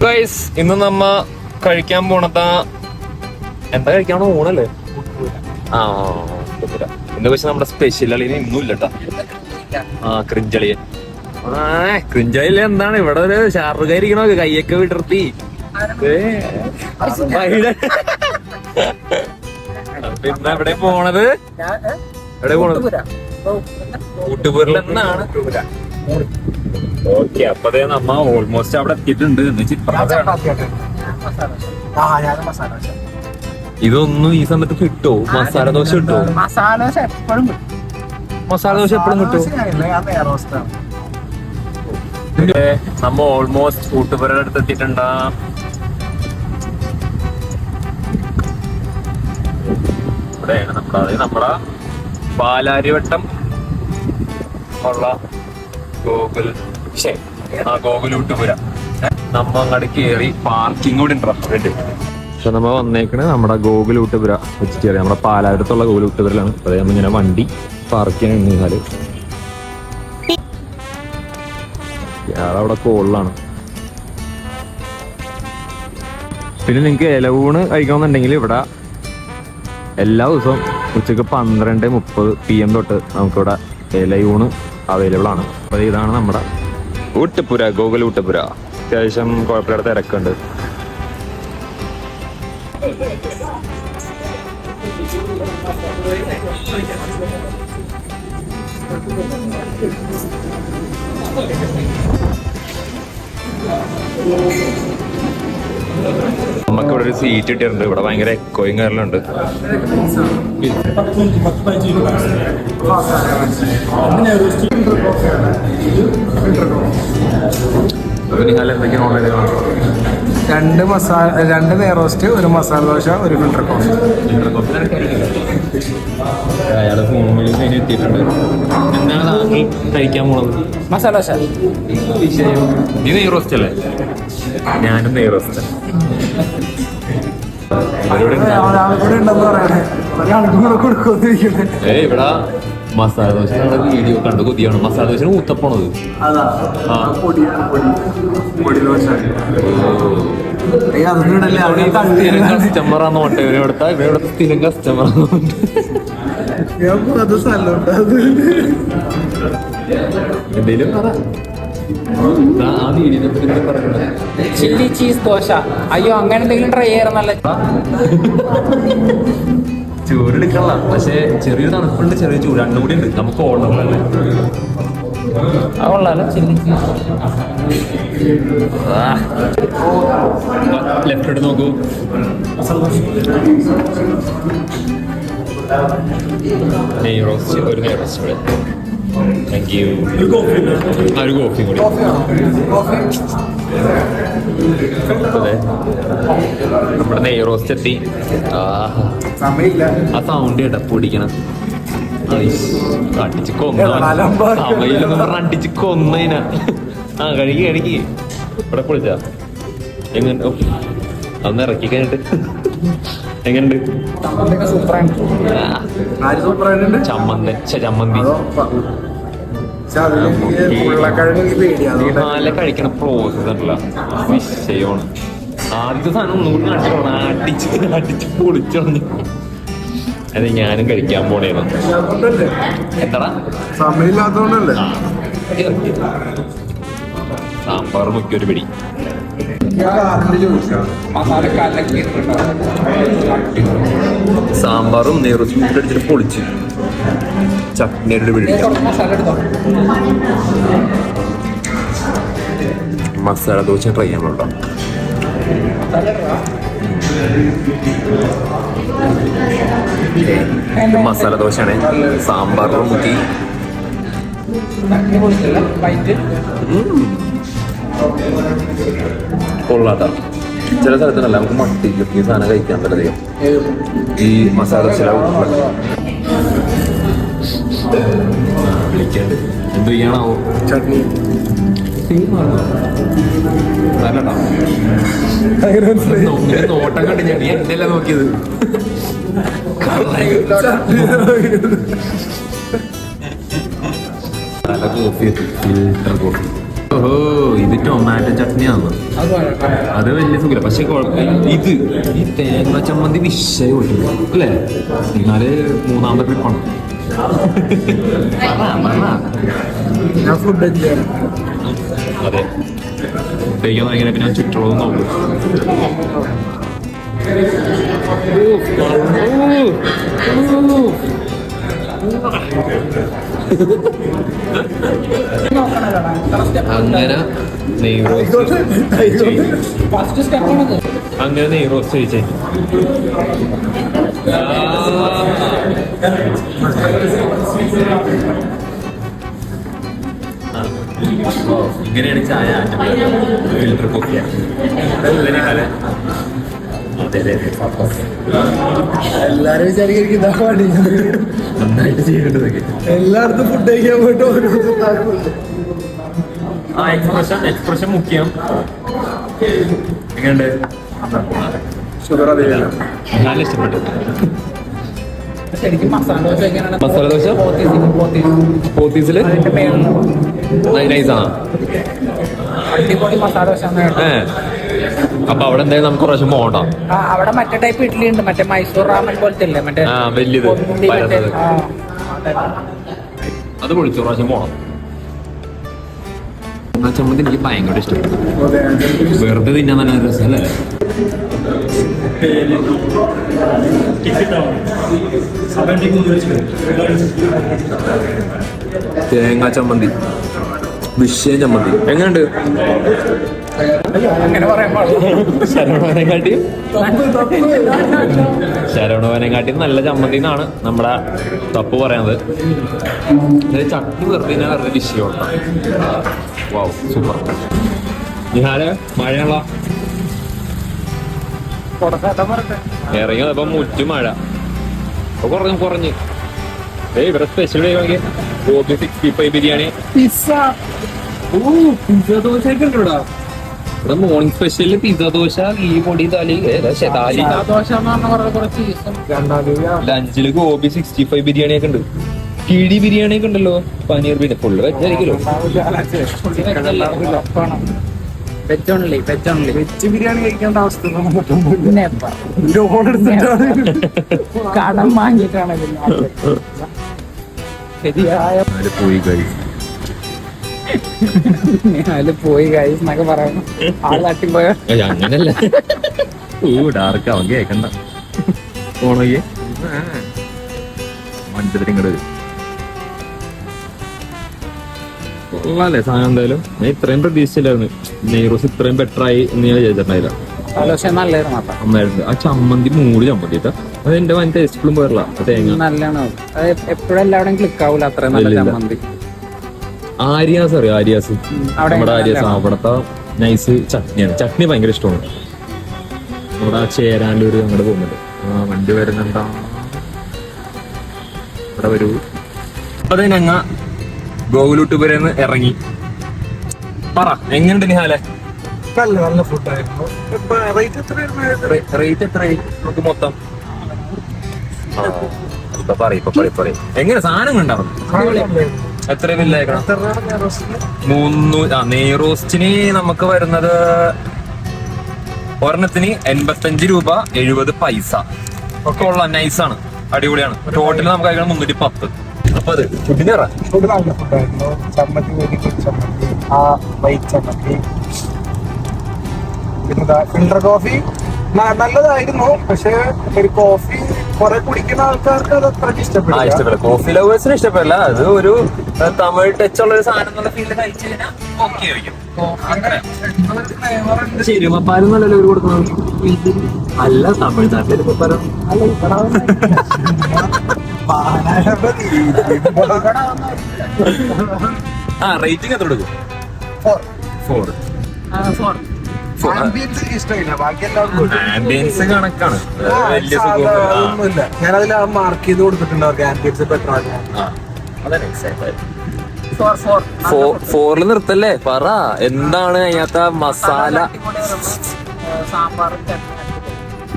Guys ഇന്ന് നമ്മ കഴിക്കാൻ പോണത എന്താ കഴിക്കാണോ ഊണല്ലേ ആ. ഇന്ന് പക്ഷെ നമ്മുടെ സ്പെഷ്യൽ അളിയന് ഇന്നും ഇല്ലട്ടാ ആ ക്രിഞ്ചളിയൻ. ആ ക്രിഞ്ചളിയിൽ എന്താണ്? ഇവിടെ ഒരു ഷാറുകാരിക്കണോ കൈയൊക്കെ വിടർത്തി. പിന്നെ എവിടെ പോണത്? എവിടെ പോണത്? കൂട്ടുപൂരിൽ എന്നാണ് ഓക്കെ അപ്പതേ നമ്മ ഓൾമോസ്റ്റ് അവിടെ എത്തിയിട്ടുണ്ട്. ഇതൊന്നും ഈ സമയത്ത് കിട്ടോ? മസാല ദോശ കിട്ടോ? മസാല ദോശ എപ്പോഴും കിട്ടും. മസാല ദോശ എപ്പോഴും കിട്ടും? നമ്മ ഓൾമോസ്റ്റ് കൂട്ടുപുരയുടെ അടുത്ത് എത്തിയിട്ടുണ്ടാ. ഇവിടെയാണ് നമ്മുടെ അതായത് നമ്മുടെ പാലാരിവട്ടം ഉള്ള ഗോകുൽ. ശേ ആ ഗോകുലൂട്ടുപുര നമ്മ അങ്ങോട്ട് കേറി പാർക്കിംഗ് കൂടി ഉണ്ടോ പക്ഷെ നമ്മൾ വന്നേക്കണേ നമ്മുടെ ഗോകുലൂട്ടുപുര വെച്ചിട്ട് നമ്മുടെ പാലാരിവട്ടത്തുള്ള ഗോകുലൂട്ടുപുരയിലാണ് അതായത് നമ്മളിങ്ങനെ വണ്ടി പാർക്ക് ചെയ്യാൻ നിന്നാൽ അവിടെ കോളിലാണ്. പിന്നെ നിങ്ങൾക്ക് ഇലവൂണ് കഴിക്കണമെന്നുണ്ടെങ്കിൽ ഇവിടെ എല്ലാ ദിവസവും ഉച്ചയ്ക്ക് പന്ത്രണ്ട് മുപ്പത് പി എം തൊട്ട് നമുക്കിവിടെ ഇലയൂണ് അവൈലബിൾ ആണ്. അപ്പോൾ ഇതാണ് നമ്മുടെ ഊട്ടുപുര ഗോകുൽ ഊട്ടപ്പുര അത്യാവശ്യം കുഴപ്പമില്ലാത്ത തിരക്കുണ്ട്. നമുക്ക് ഇവിടെ ഒരു സീറ്റ് കിട്ടിയിട്ടുണ്ട് ഇവിടെ ഭയങ്കര എക്കോയും കയറലുണ്ട് ഉണ്ട് രണ്ട് മസാല രണ്ട് നെയ്റോസ്റ്റ് ഒരു മസാല ദോശ ഒരു ഫിൽട്ടർ കോഫി. അയാളെ ഫോൺ എത്തിയിട്ടുണ്ട്. എന്താണ് താങ്കൾ കഴിക്കാൻ പോണത്? മസാല ദോശ. നീ നെയ് റോസ്റ്റ് അല്ലേ? ഞാനും നെയ് ഏ ഇവിടെ മസാല ദോശ. വീഡിയോ കണ്ട് കൊതിയാണ്. മസാല ദോശ. ഊത്തപ്പണത് സ്ഥിരം കസ്റ്റമറാന്ന് പറഞ്ഞിട്ട് ഇവരിവിടുത്തെ ഇവരിവിടുത്തെ സ്ഥിരം സ്ഥലമുണ്ട് അത്. എന്തേലും പറ. Chilli cheese dosa. അയ്യോ അങ്ങനെ എന്തെങ്കിലും ട്രൈ ചെയ്യാറ് നല്ല ചൂടെടുക്കല്ല പക്ഷെ ചെറിയൊരു തണുപ്പുണ്ട് ചെറിയ ചൂട്. രണ്ടും കൂടി ഉണ്ട്. നമുക്ക് അതുകൊള്ളാലോ ചില്ലി ചീസ്. ലെഫ്റ്റ് എടുത്ത് നോക്കൂ. നെയ് റോസ്റ്റ് ഒരു നെയ് റോസ്റ്റ് ഇവിടെ. താങ്ക് യു ഒരു കോഫി കൂടി അതെ നമ്മുടെ നെയ് റോസ്റ്റ് എത്തി. ആ. സൗണ്ട് കേട്ടാ പൊടിക്കണം അടിച്ച് കൊന്ന അലമ്പാ. സമയില്ലെന്ന് പറഞ്ഞ അടിച്ച് കൊന്നതിനാ ആ കഴുകി കഴുകി. ഇവിടെ പൊളിച്ചാ. എങ്ങനെ ഉഫ്. അതൊന്ന് ഇറക്കി കഴിഞ്ഞിട്ട്. സൂപ്പറായിട്ടുണ്ട്? ചമ്മന്തി ചമ്മന്തി. അതോ ഉരുളക്കിഴങ്ങ് പേടിയാണ് നാല കഴിക്കണ പ്രോസസ് ഉണ്ടല്ലോ. വിഷയമാണ്. ആദ്യത്തെ സാധനം ഒന്നും കൂടി അടിച്ച് അടിച്ച് പൊളിച്ചോളഞ്ഞു അത് ഞാനും കഴിക്കാൻ പോണേന്ന്. എന്താടാ? സമയമില്ലാത്തോണ്ടല്ലേ സാമ്പാർ മുക്കിയൊരു ഒരു പിടി. സാമ്പാറും നെയ്റോസും അടിച്ചിട്ട് പൊളിച്ച് ചട്നിയുടെ മസാല ദോശ ട്രൈ ചെയ്യാൻ കേട്ടോ ഇത് മസാല ദോശയാണ്. സാമ്പാറിലും മുക്കി വൈറ്റ് ചില സ്ഥലത്തിനല്ല നമുക്ക് മട്ടിക്ക് ഈ സാധനം കഴിക്കാൻ പറ്റധികം ഈ മസാല ചില വിളിക്കണ്ട്. എന്ത് ചെയ്യാനാവോ? ചട്നി. നോട്ടം കണ്ട് ഞാൻ നോക്കിയത്? നല്ല കോഫി ഫിൽറ്റർ കോഫി ഓഹോ ഇത് ടൊമാറ്റോ ചട്നിയാണ് അത് വലിയ സുഖമില്ല. പക്ഷെ ഇത് ഈ തേങ്ങ ചമ്മന്തി വിഷയം ഒഴിക്കും അല്ലേ? എന്നാൽ മൂന്നാമത്തെ ട്രിപ്പാണ് ഞാൻ ഫുഡ് അതെ. കഴിക്കാൻ തുടങ്ങിയ പിന്നെ ചുറ്റുള്ളത് നോക്കും. അങ്ങനെ അങ്ങനെ നെയ് ഇങ്ങനെയാണ് ചായ ഫിൽറ്റർ കോഫിയാണ് എല്ലാരും വിചാരിക്കും ഇതാ പണി. നന്നായിട്ട് ചെയ്യേണ്ടതൊക്കെ. എല്ലായിടത്തും ഫുഡ് കഴിക്കാൻ പോയിട്ട് ഓരോ ആ എക്സ്പ്രഷൻ എക്സ്പ്രഷൻ മുഖ്യം എങ്ങനെയുണ്ട്? നല്ല ഇഷ്ടപ്പെട്ടു. മസാല ദോശ പോത്തീസിൽ? നൈസാണ് അടിപൊളി മസാല ദോശ അപ്പൊ അവിടെ എന്തായാലും നമുക്ക് പ്രാവശ്യം പോകണ്ട അവിടെ മറ്റേ ടൈപ്പ് ഇഡ്ഡലി ഉണ്ട് മറ്റേ മൈസൂർ റാമൻ പോലത്തെ ഇല്ലേ? മറ്റേ ആ, വലുത്. പൊന്തി മറ്റേ പരന്നത്. ആ, അതെ. അത് പൊളിച്ചു പ്രാവശ്യം പോണം ആ ചമ്മന്തി എനിക്ക് ഭയങ്കര ഇഷ്ടപ്പെട്ടു വെറുതെ തിന്നാൻ നല്ല രസമല്ലേ തേങ്ങാ ചമ്മന്തി വിഷയം ചമ്മന്തി എങ്ങനെയുണ്ട്? ശരവണവനെക്കാട്ടി ശരവണവനെക്കാട്ടി നല്ല ചമ്മന്തി എന്നാണ് നമ്മുടെ തപ്പ് പറയുന്നത് ഇത് ചട്ടി വെറുതെ വെറുതെ വിഷയമുണ്ട് വാവ് സൂപ്പർ. നിഹാൽ മഴയുള്ള ഇറങ്ങി വന്നപ്പോ മുറ്റു മഴ. അപ്പൊ കുറഞ്ഞു കുറഞ്ഞ്. ഏയ് ഇവിടെ special gobi sixty five biryani. Pizza. ഓ പിസ്സ ദോശ ഒക്കെ ഉണ്ടോടാ ഇവിടെ മോർണിംഗ് സ്പെഷ്യൽ പിസ്സ ദോശ ഈ പൊടി താലി താലി ലഞ്ചിൽ ഗോപി സിക്സ്റ്റി ഫൈവ് ബിരിയാണി ഒക്കെ ഉണ്ട്. കിഴി ബിരിയാണി ഒക്കെ ഉണ്ടല്ലോ പനീർ ബിരിയാണി ഫുള്ള് വെജ് ആയിരിക്കുമല്ലോ. Veg only veg only veg biryani കഴിക്കേണ്ട അവസ്ഥ പിന്നെ ലോൺ എടുത്തിട്ടാണ്. കടം വാങ്ങിയിട്ടാണ് ശരിയായ പോയി പോയി ഗൈസ് എന്നൊക്കെ പറയണം. ആൾ തട്ടിപ്പോയ? അങ്ങനല്ല. ഓ ഡാർക്ക് അവൻ കേക്കണ്ട. പോണോയ്യേ മഞ്ചത്തിൽ ഇങ്ങോട്ട് വരും. കൊള്ളാല്ലേ സാധനം എന്തായാലും. ഞാൻ ഇത്രയും പ്രതീക്ഷിച്ചില്ലായിരുന്നു. നെയ്റോസ് ഇത്രയും ബെറ്റർ ആയി എന്ന് ഞാൻ ചെയ്തിട്ടുണ്ടായില്ല ആ ചമ്മന്തി മൂടി ചമ്മന്തി കേട്ടോ അത് എന്റെ വൻ ടേസ്റ്റ് ഇപ്പോഴും തേങ്ങ. നല്ലതാണ്? അത് എപ്പോഴും എല്ലാവരും ക്ലിക്ക് ആവൂല. അത്ര നല്ല. ചമ്മന്തി. ആര്യാസ് അറിയോ? ആര്യാസ്. നമ്മുടെ ആര്യാസ്. അവിടത്തെ നൈസ് ചട്നിയാണ്. ചട്നി ഭയങ്കര ഇഷ്ടമാണ്. നമ്മുടെ ആ ചേരാനൂര് അങ്ങോട്ട് പോകുന്നുണ്ട്. ആ വണ്ടി വരുന്നുണ്ടാ ഇവിടെ വരൂ. അതെ ഞങ്ങ ഗോകുലൂട്ടുപുരന്ന് ഇറങ്ങി. പറ എങ്ങനെയുണ്ട് നിഹാലെ? നല്ല നല്ല ഫുഡായിരുന്നു റേറ്റ് എത്രയായിരുന്നു? റേറ്റ് എത്രയായി? നമുക്ക് മൊത്തം. ഇപ്പൊ ഇപ്പൊ എങ്ങനെ സാധനങ്ങൾ ഉണ്ടാവും എത്ര ബില്ലേക്കണം മൂന്നു ആ നെയ്റോസ്റ്റിന് നമുക്ക് വരുന്നത് ഒരെണ്ണത്തിന് എൺപത്തഞ്ച് രൂപ എഴുപത് പൈസ. ഒക്കെ ഉള്ള ആണ്. അടിപൊളിയാണ്. ടോട്ടൽ നമുക്ക് അയക്കണം മുന്നൂറ്റി പത്ത്. അപ്പൊ അത് ഫുഡിന് ഫുഡ് നല്ല ഫുഡായിരുന്നു ചമ്മന്തി വേദിക്കും ചമ്മന്തി ആ വൈറ്റ് ചമ്മന്തി. പിന്നെ ഫിൽറ്റർ കോഫി നല്ലതായിരുന്നു. പക്ഷേ ഒരു കോഫി കുറെ കുടിക്കുന്ന ആൾക്കാർക്ക് അത് അത്ര ആ ഇഷ്ടപ്പെടില്ല. ഇഷ്ടപ്പെടില്ല കോഫി ലവേഴ്സിന് ഇഷ്ടപ്പെടില്ല. അത് ഒരു തമിഴ് ടച്ച് ഉള്ള ഒരു സാധനം എന്നുള്ള ഫീൽഡ് കഴിച്ചു കഴിഞ്ഞാൽ ഓക്കെ ആയിരിക്കും. ഇവർ കൊടുക്കുന്നത്. അല്ല തമിഴ്നാട്ടിൽ പരം ആ റേറ്റിംഗ് എത്ര കൊടുക്കും? ഫോർ എല്ലാവർക്കും ആംബിയൻസ് കണക്കാണ്. ആ, വലിയ സുഖം ഒന്നുമില്ല. ഞാനതിൽ ആ മാർക്ക് ചെയ്ത് കൊടുത്തിട്ടുണ്ട് അവർക്ക്. ആംബിയൻസ് ബെറ്റർ ആണ് ഫോറിൽ നിർത്തല്ലേ? പറ. എന്താണ് അതിനകത്ത് മസാല? സാമ്പാർ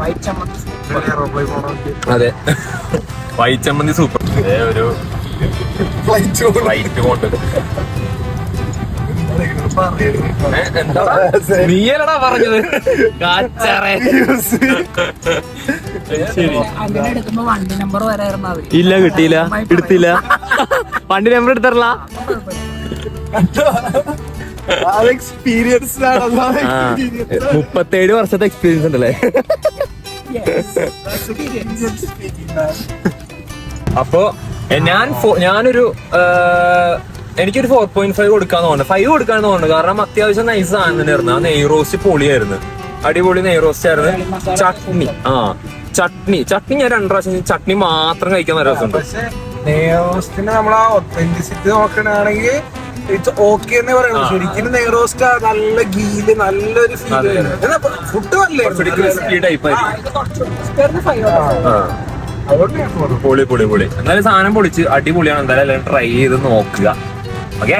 വൈറ്റ് ചമ്മന്തി പോയി പോകണമെങ്കിൽ അതെ. വൈറ്റ് ചമ്മന്തി സൂപ്പർ ഒരു ഫ്ലൈറ്റ് ഫ്ലൈറ്റ് കൊണ്ട്. വരായിരുന്നു പറഞ്ഞത് ഇല്ല കിട്ടിയില്ല. എടുത്തില്ല. വണ്ടി നമ്പർ എടുത്തറല്ല എക്സ്പീരിയൻസ് മുപ്പത്തേഴ് വർഷത്തെ എക്സ്പീരിയൻസ് ഉണ്ടല്ലേ? അപ്പോ ഞാൻ ഞാനൊരു എനിക്കൊരു ഫോർ പോയിന്റ് ഫൈവ് കൊടുക്കാന്ന് തോന്നുന്നു. ഫൈവ് കൊടുക്കാന്ന് തോന്നുന്നു. കാരണം അത്യാവശ്യം നൈസ് സാധനം തന്നെയായിരുന്നു ആ നെയ് റോസ്റ്റ് പൊളിയായിരുന്നു. അടിപൊളി നെയ് റോസ്റ്റ് ആയിരുന്നു. ചട്നി. ആ ചട്നി. ചട്നി ഞാൻ രണ്ടു പ്രാവശ്യം ചട്നി മാത്രം കഴിക്കാൻ നല്ല രസമുണ്ട്. പക്ഷെ നെയ്റോസ്റ്റിന് നമ്മൾ ആ ഒത്തന്റിസിറ്റി നോക്കണാണെങ്കിൽ ഇറ്റ്സ് ഓക്കെ എന്ന് പറയുന്നത് ശരിക്കും നെയ്റോസ്റ്റ് നല്ല ഗീൽ നല്ലൊരു അതെ. ഫീൽ ഫുഡ് കുറച്ചുകൂടി ക്രിസ്പി ടൈപ്പ് ആയിരിക്കും. ആ അതുകൊണ്ട് ഞാൻ പോകുന്നു പൊളി പൊളി പൊളി. എന്നാലും സാധനം പൊളിച്ച് അടിപൊളിയാണ്. എന്തായാലും ട്രൈ ചെയ്ത് നോക്കുക. ഓക്കെ